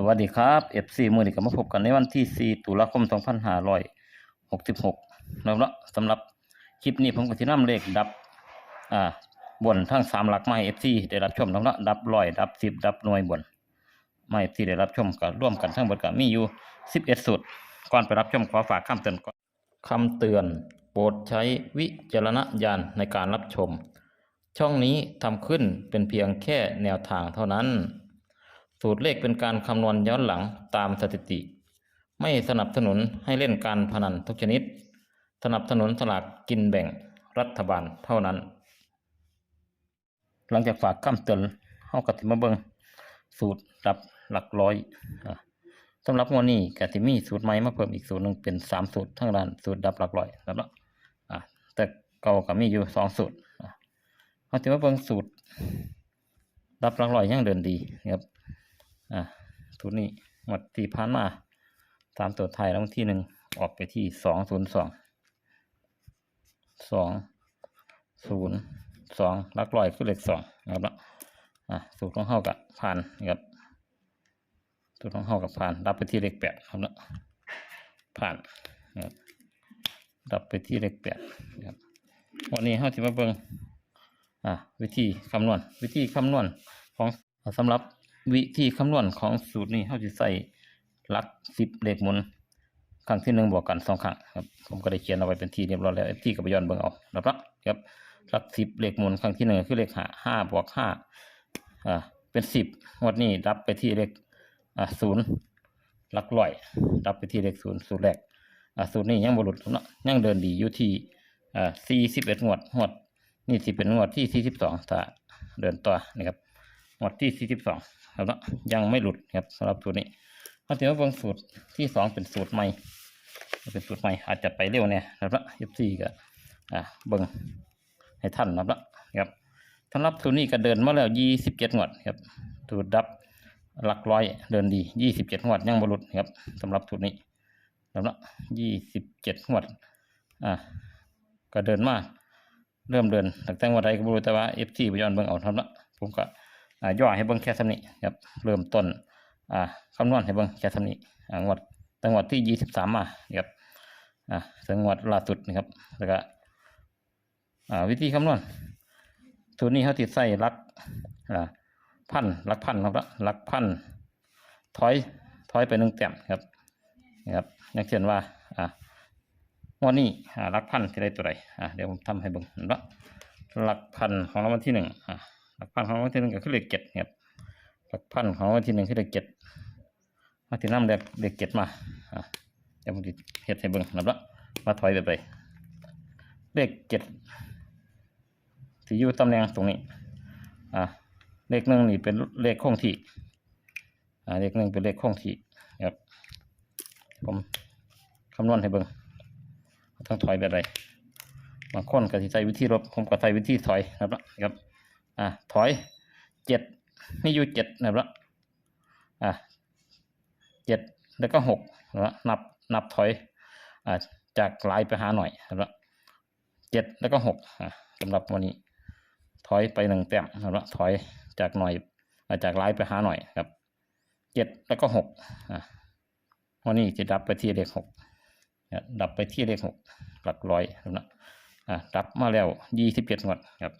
สวัสดีครับ FC มือนี้ก็มาพบกันในวันที่ 4 ตุลาคม 2566แล้วเนาะสำหรับคลิปนี้ผมก็สินำเลขดับอ่าบนทั้งสามหลักมาให้ FC ได้รับชมแล้วเนาะดับร้อยดับสิบดับหน่วยบนมาให้ FC ได้รับชมก็ร่วมกันทั้งหมดก็มีอยู่ 11สูตรก่อนไปรับชมขอฝากคำเตือนก่อนคำเตือน โปรดใช้วิจารณญาณในการรับชม ช่องนี้ทำขึ้นเป็นเพียงแค่แนวทางเท่านั้น สูตรเลขเป็นการคำนวณย้อนหลังตามสถิติ ไม่สนับสนุนให้เล่นการพนันทุกชนิด สนับสนุนสลากกินแบ่งรัฐบาลเท่านั้น หลังจากฝากคำเตือนเฮาก็สิมาเบิงสูตรดับหลักร้อยสำหรับงวดนี้ก็สิมีสูตรใหม่มาเพิ่มอีกสูตรหนึ่งเป็นสามสูตรทั้งด้านสูตรดับหลักร้อยแล้วเนาะแต่เก่าก็มีอยู่สองสูตรอ่าเฮาสิมาเบิ่งสูตรดับหลักร้อยยังเดินดีนะครับ อ่าสูตรนี้หมดที่ผ่านมาตามตัวไทยแล้ววันที่หนึ่งออกไปที่สองศูนย์สองสองศูนย์สองลักลอยคือเลขสองนะครับเนาะอ่าสูตรของเฮากับผ่านนะครับสูตรของเฮากับผ่านรับไปที่เลขแปดครับเนาะผ่านนะครับรับไปที่เลขแปดนะครับวันนี้เฮาจะมาเบิงอ่าวิธีคำนวณวิธีคำนวณของสำหรับ วิธีคำนวณของสูตรนี้เขาจะใส่ลักสิบเลขหมุนครั้งที่หนึ่งบวกกันสองครั้งครับผมก็ได้เขียนเอาไว้เป็นทีเรียบร้อยแล้วที่กับย้อนเบิ่งเอานะครับครับลักสิบเลขหมุนครั้งที่หนึ่งคือเลขห้าห้าบวกห้าอ่าเป็นสิบงวดนี้รับไปที่เลขอ่าศูนย์ลักร้อยรับไปที่เลขศูนย์สูตรแรกอ่าสูตรนี้ยังบรุษเนาะยังเดินดีอยู่ที่อ่าสี่สิบเอ็ดงวดงวดนี่สิเป็นงวดที่สี่สิบสองถ้าเดินต่อนะครับ งวดที่สี่สิบสองครับเนาะยังไม่หลุดครับสำหรับสูตรนี้มาถึงว่าเบิ่งสูตรที่สองเป็นสูตรใหม่ เป็นสูตรใหม่อาจจะไปเร็วเนี่ยครับละยี่สี่ก็อ่าเบิ่งให้ท่านครับละครับสำหรับสูตรนี้ก็เดินมาแล้วยี่สิบเจ็ดงวดครับสูตรดับหลักร้อยเดินดียี่สิบเจ็ดงวดยังบรรลุครับสำหรับสูตรนี้ครับละยี่สิบเจ็ดงวดอ่าก็เดินมาเริ่มเดินตั้งแต่งวดใดก็บรรลุแต่ว่าเอฟซีไปย้อนเบิ่งเอาครับละผมก็ ย่อให้เบิ่งแค่สำนี้ครับเริ่มต้นอ่าคำนวณให้เบิ่งแค่สำนี้อ่างวดจังหวัดที่ยี่สิบสามมาครับอ่าจังหวัดล่าสุดนะครับแล้วก็อ่าวิธีคำนวณสูตรนี้เขาติดใส่ลักอ่าพันลักพันครับละหลักพันถอยถอยไปหนึ่งแต้มครับนะครับอย่างเช่นว่าอ่างวดนี้อ่าหลักพันที่ได้ตัวใดอ่าเดี๋ยวผมทำให้เบิ่งนะลักพันของรางวัลที่หนึ่งอ่า หลักพันของรางวัลที่หนึ่งก็คือเลขเจ็ดครับหลักพันของรางวัลที่หนึ่งคือเลขเจ็ดมาที่น้ำเลขเลขเจ็ดมาอะเดี๋ยวผมจะเฮ็ดให้เบิ่งนับละมาถอยไปไปเลขเจ็ดที่อยู่ตำแหน่งตรงนี้อะเลขหนึ่งนี่เป็นเลขคงที่อ่าเลขหนึ่งเป็นเลขคงที่ครับผมคำนวณให้เบิ่งต้องถอยแบบใดบางคนก็ใช้วิธีลบผมก็ใช้วิธีถอยนะครับละครับ อะถอยเจ็ดมีอยู่เจ็ดนะครับอะเจ็ดแล้วก็หกนะนับนับถอยอ่าจากลายไปหาหน่อยนะครับเจ็ดแล้วก็หกอะสำหรับวันนี้ ถอยไปหนึ่งแต้มนะครับถอยจากหน่อยอ่าจากลายไปหาหน่อยครับเจ็ดแล้วก็หกอะวันนี้จะดับไปที่เลขหกดับไปที่เลขหกหลักร้อยนะครับอะดับมาแล้วยี่สิบเจ็ดงวดครับ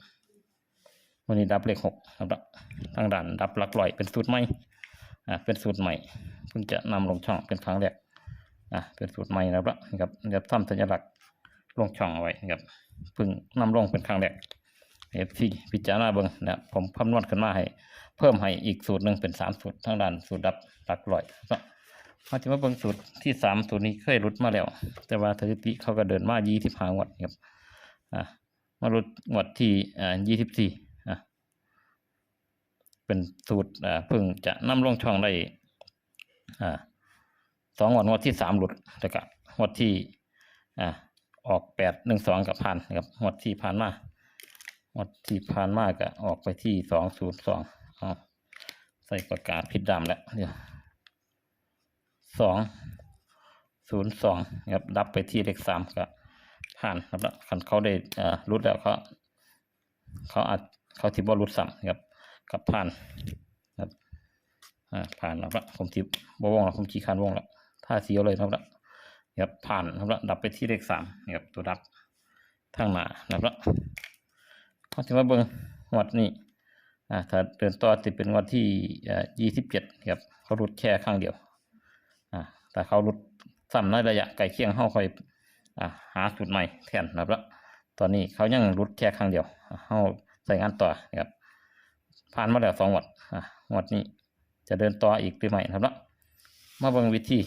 วันนี้ดับเลขหกครับทางด่านดับหลักร้อยเป็นสูตรใหม่อ่าเป็นสูตรใหม่เพิ่งจะนำลงช่องเป็นครั้งแรกอ่าเป็นสูตรใหม่นะครับนะครับเดี๋ยวทำสัญลักษณ์ลงช่องเอาไว้นะครับเพิ่งนำลงเป็นครั้งแรกเอฟซีพิจารณาเบิ้งนะผมคำนวณขึ้นมาให้ เพิ่มให้อีกสูตรหนึ่งเป็นสามสูตรทางด้านสูตรดับหลักร้อยครับมาถึงว่าเบิ้งสูตรที่สามสูตรนี้เคยรุดมาแล้ว แต่ว่าสถิติเขาก็เดินมายี่สิบห้างวดครับอ่ามารุดงวดที่อ่ายี่สิบสี่ เป็นสูตรเพิ่งจะนำลงช่องได้สองวันวันที่สามหลุดแล้วก็วันที่ออกแปดหนึ่งสองกับพันนะครับวันที่ผ่านมาวันที่ผ่านมาก็ออกไปที่สองศูนย์สองเอาใส่ประกาศผิดดำแล้วเดี๋ยวสองศูนย์สองครับดับไปที่เลขสามก็ผ่านครับแล้วคันเขาได้รุดแล้วเขาเขาอาจเขาที่บ่รุดซ้ำนะครับ กับผ่านครับอ่าผ่านแล้วละผมทิบวงแล้วผมขี้คานวองแล้วถ้าเสียวเลยครับละครับผ่านครับละดับไปที่เลขสามนี่ครับตัวดับทางหน้านะครับละเขาจะมาเบิ่งวัดนี้อ่าถ้าเดินต่อติดเป็นวัดที่อ่ายี่สิบเจ็ดครับเขารุดแค่ข้างเดียวอ่าแต่เขารุดซ้ำในระยะไกลเคียงเข้าค่อยอ่าหาจุดใหม่แทนนะครับละตอนนี้เขายังรุดแค่ข้างเดียวเข้าใส่งานต่อครับ ผ่านมาแล้วสองวัดอ่าวัดนี้จะเดินต่ออีกหรือไม่ครับเนาะมาเบิ่งวิธี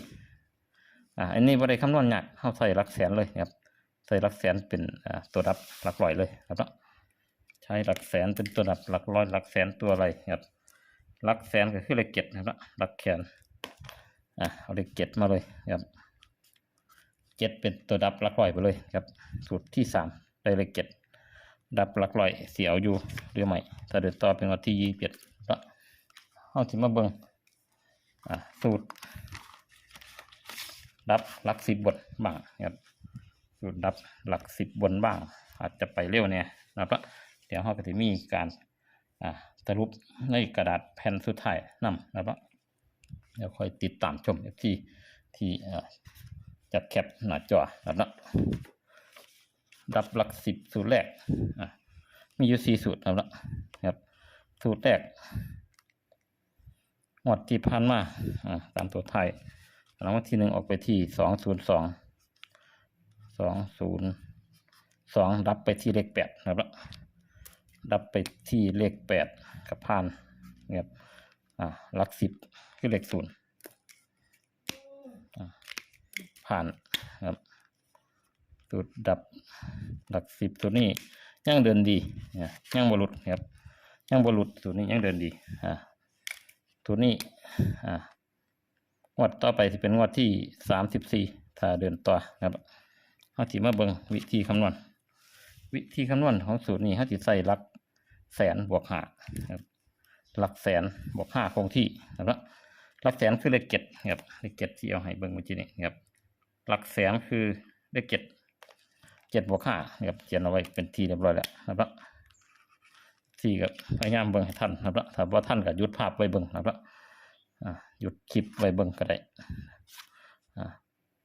อ่าอันนี้บ่ได้คำนวณยากเฮาใส่หลักแสนเลยครับใส่หลักแสนเป็นตัวรับหลักร้อยเลยครับเนาะใช้หลักแสนเป็นตัวรับหลักร้อยหลักแสนตัวอะไรครับหลักแสนก็คือเลขเจ็ดนะครับเนาะหลักแขนอ่าเอาเลขเจ็ดมาเลยครับเจ็ดเป็นตัวดับหลักร้อยไปเลยครับสูตรที่สามได้เลขเจ็ด ดับหลักร้อยเสียวอยู่หรือไม่ถ้าเดินต่อเป็นวันที่ยี่สิบเอ็ดก็เอาที่มาเบิงอ่าสูตร ดับหลักสิบบนบ้างครับสูตรดับหลักสิบบนบ้าง อาจจะไปเร็วเนี่ยนะครับเดี๋ยวเราก็จะมีการอ่าสรุปในกระดาษแผ่นสุดท้ายนำนะครับเดี๋ยวค่อยติดตามชมที่ที่อ่าจัดแคปหน้าจอนะครับ ดับหลักสิบสูตรแรกมีอยู่สี่สูตรนะครับครับ สูตรแรกหมดที่พันมาตามตัวไทยรางวัลที่หนึ่งออกไปที่สองศูนย์สองสองศูนย์สองดับไปที่เลขแปดนะครับดับไปที่เลขแปดกับพันนะครับอ่าหลักสิบคือเลขศูนย์อ่าผ่านครับ สูตรดับหลักสิบตัวนี้ยังเดินดีนี่ยยังบรุษครับยังบรุษตัวนี้ยังเดินดีอ่าตัวนี้อ่างวดต่อไปจะเป็นงวดที่สามสิบสี่ถ้าเดินต่อนะครับเขาจิมาเบิงวิธีคำนวณ วิธีคำนวณของสูตรนี้เขาจิใส่หลักแสนบวกห้าครับหลักแสนบวกห้าคงที่นะครับหลักแสนคือเลขเจ็ดครับเลขเจ็ดที่เอาให้เบิงเมื่อกี้นี้ครับหลักแสนคือเลขเจ็ด เจ็ดบวกห้าครับเขียนเอาไว้เป็นทีเรียบร้อยแล้วนะครับที่ก็พยายามเบิ่งให้ท่านนะครับถ้าว่าท่านก็หยุดภาพไว้เบิ่งนะครับหยุดคลิปไว้เบิ่งก็ได้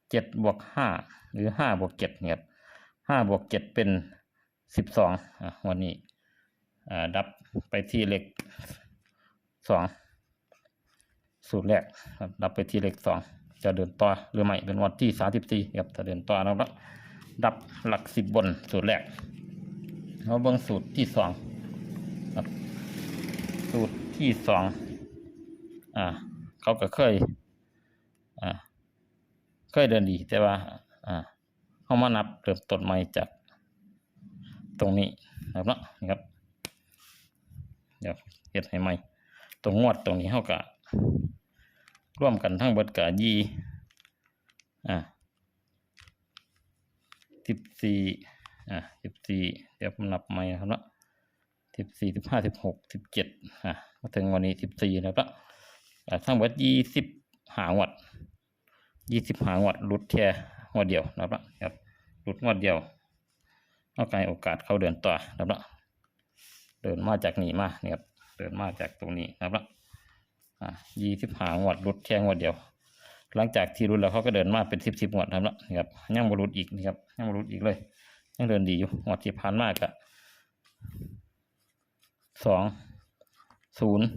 เจ็ดบวกห้าหรือห้าบวกเจ็ดเนี่ยห้าบวกเจ็ดเป็นสิบสองวันนี้ดับไปที่เลขสองสูตรแรกดับไปที่เลขสองจะเดินต่อหรือไม่เป็นวันที่สามสิบสี่ครับถ้าเดินต่อนะครับ ดับหลักสิบบนสูตรแรกเราเบิ่งสูตรที่สองสูตรที่สองอ่า เขาก็เคย อ่า เคยเดินดี แต่ว่า อ่าเขามานับเริ่มต้นใหม่จากตรงนี้นะครับเนาะครับเดี๋ยวเฮ็ดให้ใหม่ตรงงวดตรงนี้เขาก็ร่วมกันทั้งเบิดกะยี่อ่า สิบสี่อ่าสิบสี่เดี๋ยวผมนับใหม่นะครับเนาะสิบสี่สิบห้าสิบหกสิบเจ็ดอะมาถึงวันนี้สิบสี่แล้วก็อ่าทั้งหมดยี่สิบหางวดยี่สิบหางวดหลุดแค่งวดเดียวนะครับครับหลุดงวดเดียวเอาไกลโอกาสเข้าเดินต่อนะครับละเดินมาจากนี่มาเนี่ยครับเดินมาจากตรงนี้นะครับละอ่ายี่สิบหางวดหลุดแค่งวดเดียว หลังจากที่รุดแล้วเขาก็เดินมาเป็นสิบสิบงวดนะครับนี่ครับยังบรุดอีกนะครับยังบรุดอีกเลยยังเดินดีอยู่งวดที่ผ่านมากอะสองศูนย์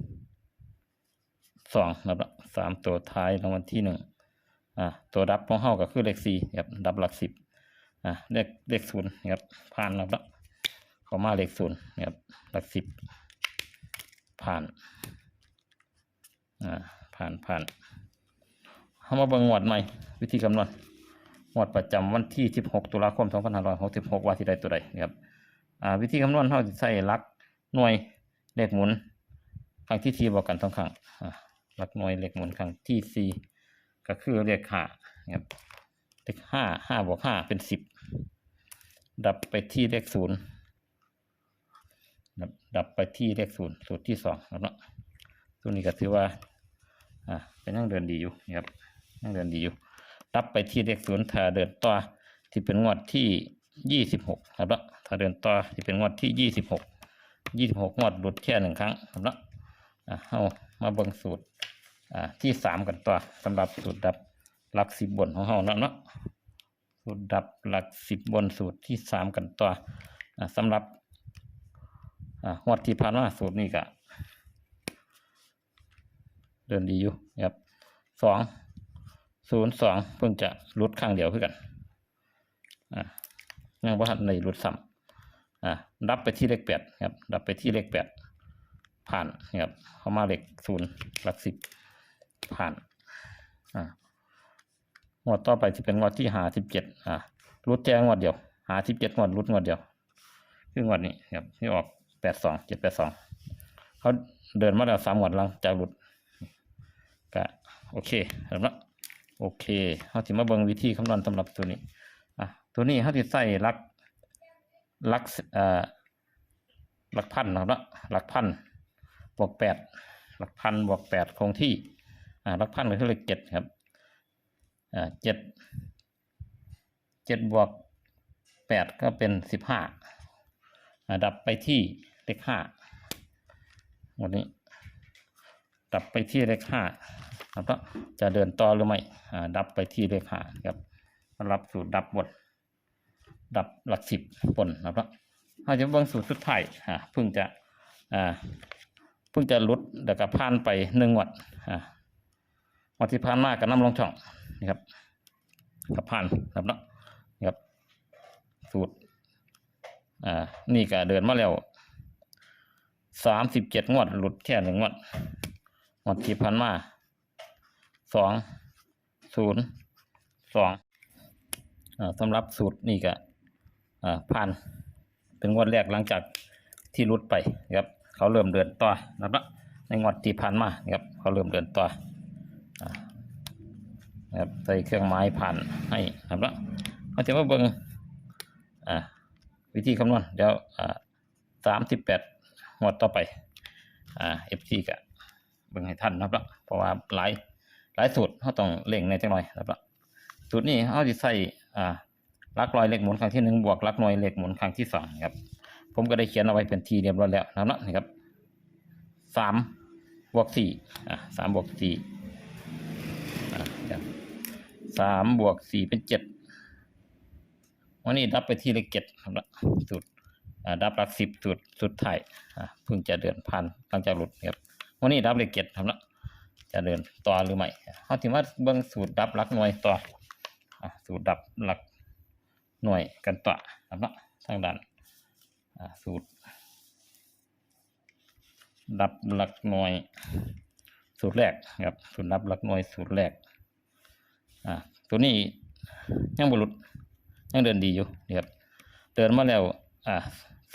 สองนะครับสามตัวท้ายรางวัลที่หนึ่งอ่าตัวดับของเฮาก็คือเลขสี่ครับดับหลักสิบอ่าเลขเลขศูนย์นะครับผ่านนะครับขามาเลขศูนย์นะครับหลักสิบผ่านอ่าผ่านผ่าน เขามาเบิ่งงวดใหม่ วิธีคำนวณงวดประจำวันที่สิบหกตุลาคมสองพันห้าร้อยหกสิบหกว่าที่ใดตัวใดนะครับวิธีคำนวณเขาจะใส่หลักหน่วยเลขหมุนครั้งที่ทีบอกกันทั้งครั้งลักหน่วยเลขหมุนครั้งที่สี่ก็คือเลขห้าครับเลขห้าห้าบวกห้าเป็นสิบดับไปที่เลขศูนย์ดับไปที่เลขศูนย์สูตรที่สองครับเนาะตัวนี้ก็ถือว่าอ่าเป็นยังเดินดีอยู่นะครับ เดินดีอยู่ดับไปที่เลขศูนย์ถ้าเดินต่อที่เป็นงวดที่ยี่สิบหกครับเนะถ้าเดินต่อที่เป็นงวดที่ยี่สิบหกยี่สิบหกงวดหลุดแค่หนึ่งครั้งครับเนะอะเอามาเบิ่งสูตรอ่าที่สามกันต่อสำหรับสูตรดับหลักสิบบนของเราเนาะเนาะสูตรดับหลักสิบบนสูตรที่สามกันต่ออ่าสำหรับอ่างวดที่ผ่านมาสูตรนี้ก็เดินดีอยู่ครับสอง ศูนย์สองเพิ่งจะรุดข้างเดียวเพื่อกันอ่ายังว่าในรุดซ้ำอ่าดับไปที่เลขแปดครับดับไปที่เลขแปดผ่านนะครับเข้ามาเลขศูนย์หลักสิบผ่านอ่างวดต่อไปจะเป็นงวดที่หาสิบเจ็ดอ่ารุดแจ้งวดเดียว หาสิบเจ็ดงวดรุดงวดเดียวคืองวดนี้ครับที่ออกแปดสองเจ็ดแปดสองเขาเดินมาแล้วสามงวดหลังจากรุดก็โอเคสำหรับ โอเคเขาถึมาเบิ่งวิธีคำนวณสำหรับตัวนี้อะตัวนี้เขาจะใส่ลักลักเอ่อลักพันนะครับเนาะลักพันบวกแปดลักพันบวกแปดคงที่อ่าลักพันก็คือเลขเจ็ดครับอ่าเจ็ดเจ็ดบวกแปดก็เป็นสิบห้าดับไปที่เลขห้าวันนี้ดับไปที่เลขห้า ครับแล้วจะเดินต่อหรือไม่ดับไปที่เลขหาครับรับสูตรดับบท ดับหลักสิบบนนะครับเราจะเบิ่งสูตรสุดท้ายอ่าเพิ่งจะอ่าเพิ่งจะลดเดี๋ยวก็ผ่านไปหนึ่งวัดอ่าวันที่ผ่านมากับน้ำลงช่องนะครับกับผ่านครับเนาะนะครับสูตรอ่านี่ก็เดินมาแล้วสามสิบเจ็ดงวดหลุดแค่หนึ่งงวดงวดที่ผ่านมา สองศูนย์สองสำหรับสูตรนี่ก็ผ่านเป็นงวดแรกหลังจากที่หลุดไปนะครับ เขาเริ่มเดินต่อนะครับในงวดที่ผ่านมานะครับเขาเริ่มเดินต่อนะครับใส่เครื่องไม้ผ่านให้ครับแล้วเขาจะมาเบิ่งอ่าวิธีคำนวณเดี๋ยวสามสิบแปดงวดต่อไปเอฟซีกะเบิ่งให้ทันนะครับเพราะว่าหลาย หลายสูตรเขาต้องเล่งในจังหน่อยครับแล้วสูตรนี้เขาจะใส่อ่าลักลอยเลขหมุนครั้งที่หนึ่งบวกลักหน่วยเลขหมุนครั้งที่สองครับ ผมก็ได้เขียนเอาไว้เป็นทีเรียบร้อยแล้วนะครับนี่ครับสามบวกสี่อ่าสามบวกสี่อะครับสามบวกสี่เป็นเจ็ดวันนี้ดับไปที่เลขเจ็ดครับละสุดอ่าดับหลักสิบสุดสุดท้ายอ่าเพิ่งจะเดินผ่านหลังจากหลุดครับวันนี้ดับเลขเจ็ดครับละ จะเดินต่อหรือไม่เขาถือว่าเบิ้งสูตรดับหลักหน่วยต่ออสูตรดับหลักหน่วยกันต่อครับละทางด้านสูตร ดับหลักหน่วย สูตรแรกครับสูตรนับหลักหน่วยสูตรแรกอ่าตัวนี้ยังบรุษยังเดินดีอยู่นี่ครับเดินมาแล้วอ่า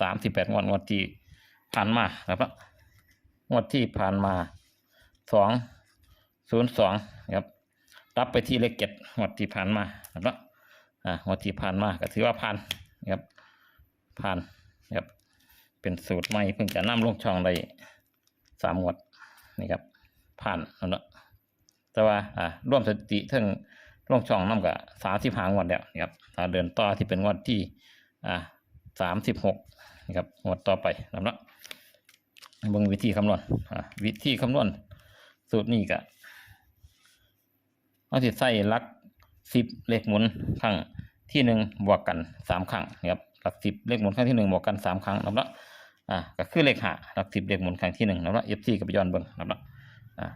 สามสิบแปดงวดงวดที่ผ่านมาครับงวดที่ผ่านมาสอง ศูนย์สองครับรับไปที่เลขเจ็ดงวดที่ผ่านมาครับอ่างวดที่ผ่านมาก็ถือว่าผ่านครับผ่านครับเป็นสูตรใหม่เพิ่งจะนำลงช่องได้สามงวดนี่ครับผ่านแล้วเนาะแต่ว่าอ่าร่วมสถิติเทั้งลงช่องน้ำกับสามสิบหางวดแล้วนะครับเดินต่อที่เป็นงวดที่อ่าสามสิบหกนะครับงวดต่อไปแล้วเนาะเบิ่งวิธีคำนวณอ่าวิธีคำนวณสูตรนี้ก็ เอาสิใส่ลักสิบเลขหมุนครั้งที่หนึ่งบวกกันสามครั้งนะครับหลักสิบเลขหมุนครั้งที่หนึ่งบวกกันสามครั้งนะครับอ่าก็คือเลขห้าหลักสิบเลขหมุนครั้งที่หนึ่งนะครับเอฟซีกับย้อนเบิ่งนะครับอ่า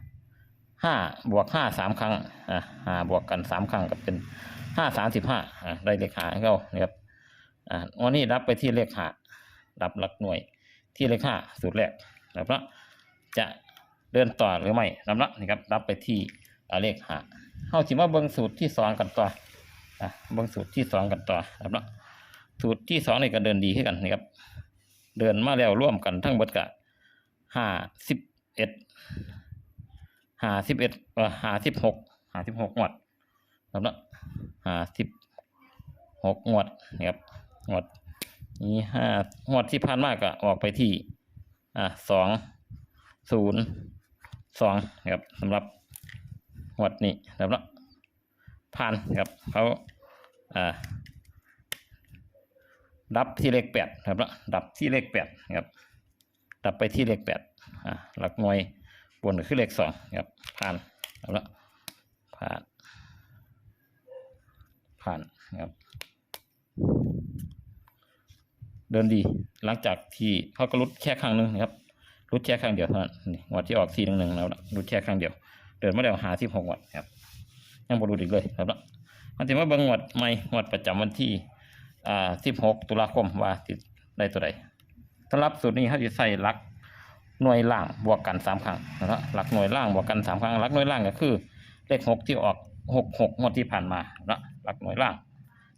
ห้าบวกห้าสามครั้งอ่าห้าบวกกันสามครั้งก็เป็นห้าสามสิบห้าอ่าได้เลขห้าให้เรานะครับอ่าวันนี้รับไปที่เลขห้ารับหลักหน่วยที่เลขห้าสูตรแรกนะครับจะเดินต่อหรือไม่นะครับนี่ครับรับไปที่เลขห้า เข้าสิมาเบิ่งสูตรที่สองกันต่ออ่าเบิ่งสูตรที่สองกันต่อนะครับสูตรที่สองนี่ก็เดินดีขึ้นกันนะครับ เดินมาแล้วร่วมกันทั้งหมดกะห้าสิบเอ็ดห้าสิบเอ็ดเออหาสิบหกห้าสิบหกงวดครับเนาะหาสิบหกงวดนะครับงวดนี้ห้างวดที่ผ่านมากก็ออกไปที่อ่าสองศูนย์สองนะครับสำหรับ งวดนี้ครับเนาะผ่านครับเขาอ่าดับที่เลขแปดครับเนาะดับที่เลขแปดครับดับไปที่เลขแปดอ่าหลักหน่วยบนก็คือเลขสองครับผ่านเอาละผ่านผ่านครับเดินดีหลังจากที่เขาก็รุดแค่ครั้งหนึ่งนะครับรุดแค่ครั้งเดียวเท่านั้นนี่งวดที่ออกสี่หนึ่งหนึ่งแล้วนะรุดแค่ครั้งเดียว เดินมาแล้วหาที่หกงวดครับ ยังบรุษอีกเลยครับละมันถือว่าเบิ่งงวดใหม่งวดประจำวันที่อ่าสิบหกตุลาคมว่าติดได้ตัวใดสำหรับสูตรนี้เขาจะใส่หลักหน่วยล่างบวกกันสามครั้งนะครับหลักหน่วยล่างบวกกันสามครั้งหลักหน่วยล่างก็คือ เลขหกที่ออกหกหกงวดที่ผ่านมานะหลักหน่วยล่าง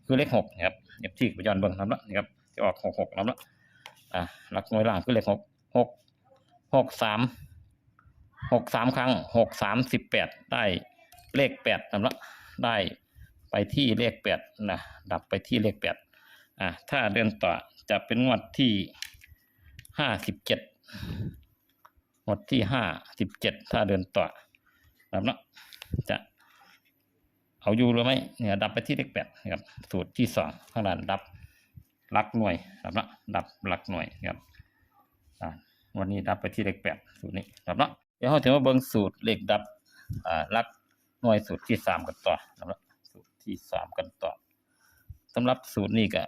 คือเลขหกนะครับเอฟที่ไปย้อนเบิ่งครับละนี่ครับจะออกหกหกนะครับอ่าหลักหน่วยล่างคือเลขหกหกหกสาม หกสามครั้งหกสามสิบแปดได้เลขแปดนะครับละได้ไปที่เลขแปดนะดับไปที่เลขแปดอ่าถ้าเดินต่อจะเป็นงวดที่ห้าสิบเจ็ดงวดที่ห้าสิบเจ็ดถ้าเดินต่อนะครับละจะเอาอยู่หรือไม่เนี่ยดับไปที่เลขแปดนะครับสูตรที่สองข้างล่างดับหลักหน่วยครับละดับหลักหน่วยนะครับวันนี้ดับไปที่เลขแปดสูตรนี้ครับละ ดี๋ยวเราจะมาเบิ่งสูตรเลขดับอ่าลักหน่วยสูตรที่สามกันต่อครับสูตรที่สามกันต่อสำหรับสูตรนี้ก็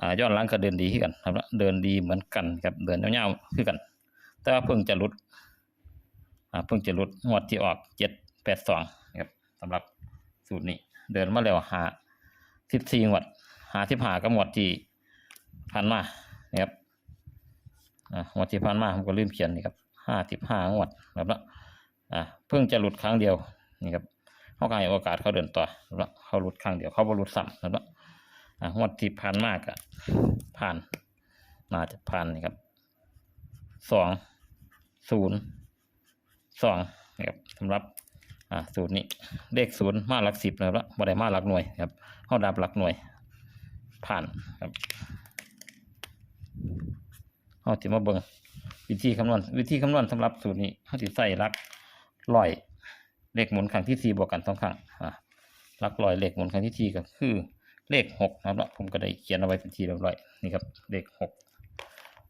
อ่าย้อนหลังก็เดินดีขึ้นกันครับเดินดีเหมือนกันครับเดินยาวๆขึ้นกัน แต่ว่าเพิ่งจะหลุดอ่าเพิ่งจะหลุดงวดที่ออกเจ็ดแปดสองครับสำหรับสูตรนี้ เดินมาแล้วหาสิบสี่งวดหาสิบหากับงวดที่ผ่านมานะครับอ่างวดที่ผ่านมาผมก็ลืมเขียนนี่ครับ ห้าสิบห้างวดแบบละอ่าเพิ่งจะหลุดครั้งเดียวนี่ครับเขาก็ให้โอกาสเขาเดินต่อแล้วเขาหลุดครั้งเดียวเขาบรหลุดซ้ำแล้วอ่างวดที่ผ่านมากอะผ่านน่าจะผ่านนี่ครับสองศูนย์สองนะครับสำหรับอ่าสูตรนี้เลขศูนย์มาหลักสิบนะครับบ่ได้มาหลักหน่วยครับเข้าดับหลักหน่วย ผ่านครับเอาติมาเบิ่ง วิธีคำนวณวิธีคำนวณสำหรับสูตรนี้เขาติใส่หลักร้อยเลขหมุนครั้งที่สี่บวกกันสองครั้งอ่าหลักร้อยเลขหมุนครั้งที่สี่ก็คือเลขหกนะครับผมก็ได้เขียนเอาไว้เป็นทีเรียบร้อยนี่ครับเลขหก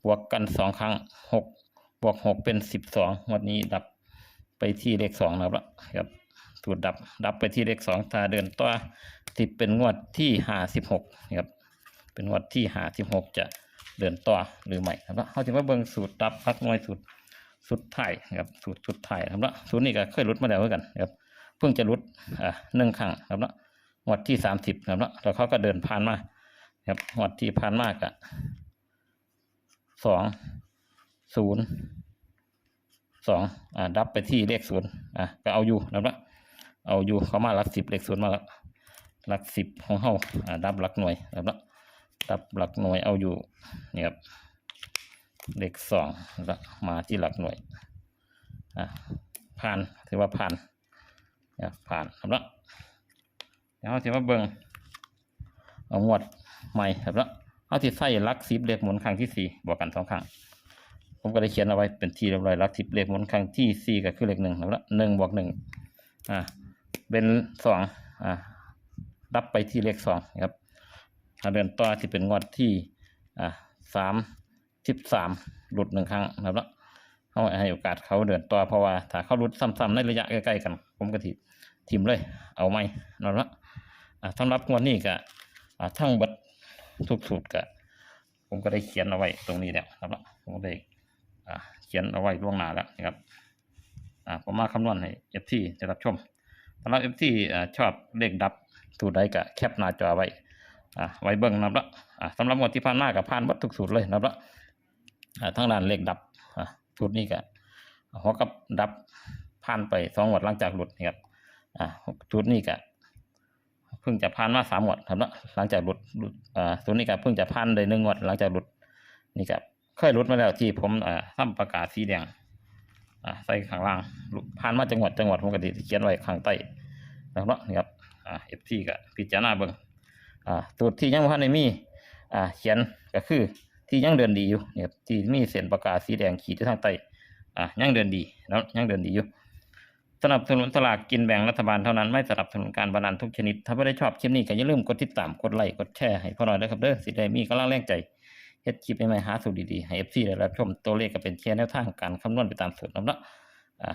บวกกันสองครั้งหกบวกหกเป็นสิบสองวันนี้ดับไปที่เลขสองนะครับครับสูตรดับดับไปที่เลขสองถ้าเดินต่อสิบเป็นงวดที่ห้าสิบหกครับเป็นงวดที่ห้าสิบหกจะ เดินต่อหรือไม่ครับเขาจะมาเบิ่งสูตรดับพักหน่วยสูตรสุดท้ายครับสูตรสุดท้ายครับล้วสูตรนี้ก็เคยรุดมาแล้วเหมือนกันครับเพิ่งจะรุดอ่าหนึ่งครั้งครับล้วงวดที่สามสิบครับแล้วแล้วเขาก็เดินผ่านมาครับงวดที่ผ่านมากะสองศูนย์สองอ่าดับไปที่เลขศูนย์อ่าก็เอาอยู่ครับเอาอยู่เขามาลักสิบเลขศูนย์มาแล้วหลักสิบของเขาอ่าดับลักหน่วยครับ ดับหลักหน่วยเอาอยู่นี่ครับเลขสองมาที่หลักหน่วยอ่าผ่านถือว่าผ่านเนี่ยผ่านครับแล้วเดี๋ยวเราถือว่าเบิ้งเอางวดใหม่ครับแล้วเอาที่ใส่ลักสิบเลขหมุนครั้งที่สี่บวกกันสองครั้งผมก็ได้เขียนเอาไว้เป็นทีเรียบร้อยลักสิบเลขหมุนครั้งที่สี่ก็คือเลขหนึ่งแล้วหนึ่งบวกหนึ่งอ่าเป็นสองอ่าดับไปที่เลขสองครับ ถ้าเดินต่อที่เป็นงวดที่อ่าสามสิบสามหลุดหนึ่งครั้งนะครับแล้วเขาให้โอกาสเขาเดินต่อเพราะว่าถ้าเขาหลุดซ้ำๆในระยะใกล้ๆกัน ผมก็ทีทีมเลย เอาไหมนั่นละอ่าสำหรับงวดนี้ก็ทั้งบัดทุกสูตรก็ผมก็ได้เขียนเอาไว้ตรงนี้แล้วครับผมก็ได้เขียนเอาไว้ล่วงหน้าแล้วนะครับผมมาคำนวณให้เอฟทีจะรับชมสำหรับเอฟที่ชอบเลขดับสูตรใดก็แคปหน้าจอไว้ อ่าไว้เบิ่งนับละอ่าสำหรับงวดที่ผ่านมากับผ่านวัดทุกสูตรเลยนับละอ่าทั้งด้านเลขดับอ่าสูตรนี้ก็หัวกับดับผ่านไปสองงวดหลังจากหลุดนะครับอ่าสูตรนี้ก็เพิ่งจะผ่านมาสามงวดครับละหลังจากหลุดหลุดอ่าสูตรนี้ก็เพิ่งจะผ่านได้หนึ่งงวดหลังจากหลุดนี่ครับเคยรุดมาแล้วที่ผมอ่าทำประกาศสีแดงอ่าใส่ข้างล่างผ่านมาจังหวัดจังหวัดผมก็ไดีเขียนไว้ข้างใต้นะครับนี่ครับอ่าเอฟซีก็พิจารณาเบิ่ง อ่าตัวที่ยังบ่ทันได้มีอ่าเขียนก็คือที่ยังเดินดีอยู่เนี่ยที่มีเส้นประกาศสีแดงขีดอยู่ทางใต้อ่ายังเดินดีแล้วยังเดินดีอยู่สนับสนุนสลากกินแบ่งรัฐบาลเท่านั้นไม่สนับสนุนการพนันทุกชนิด ถ้าไม่ได้ชอบคลิปนี้ก็อย่าลืมกดติดตามกดไลค์กดแชร์ให้พ่อหน่อยด้วยครับเด้อสิได้มีกำลังแรงใจเฮ็ดคลิปใหม่ๆหาสูตรดีๆให้ FC ได้รับชมตัวเลขก็เป็นแค่แนวทางการคำนวณไปตามสูตรนะครับเนาะอ่า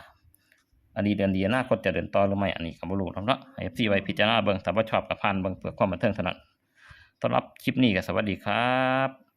อันนี้เดือนดีอนาคตจะเดินต่อหรือไม่อันนี้ก็บ่รู้นะครับเนาะให้ FC ไว้พิจารณาเบิ่งถ้าบ่ชอบกับพันเบิ่งเพื่อความบันเทิงเท่านั้นสำหรับคลิปนี้ก็สวัสดีครับ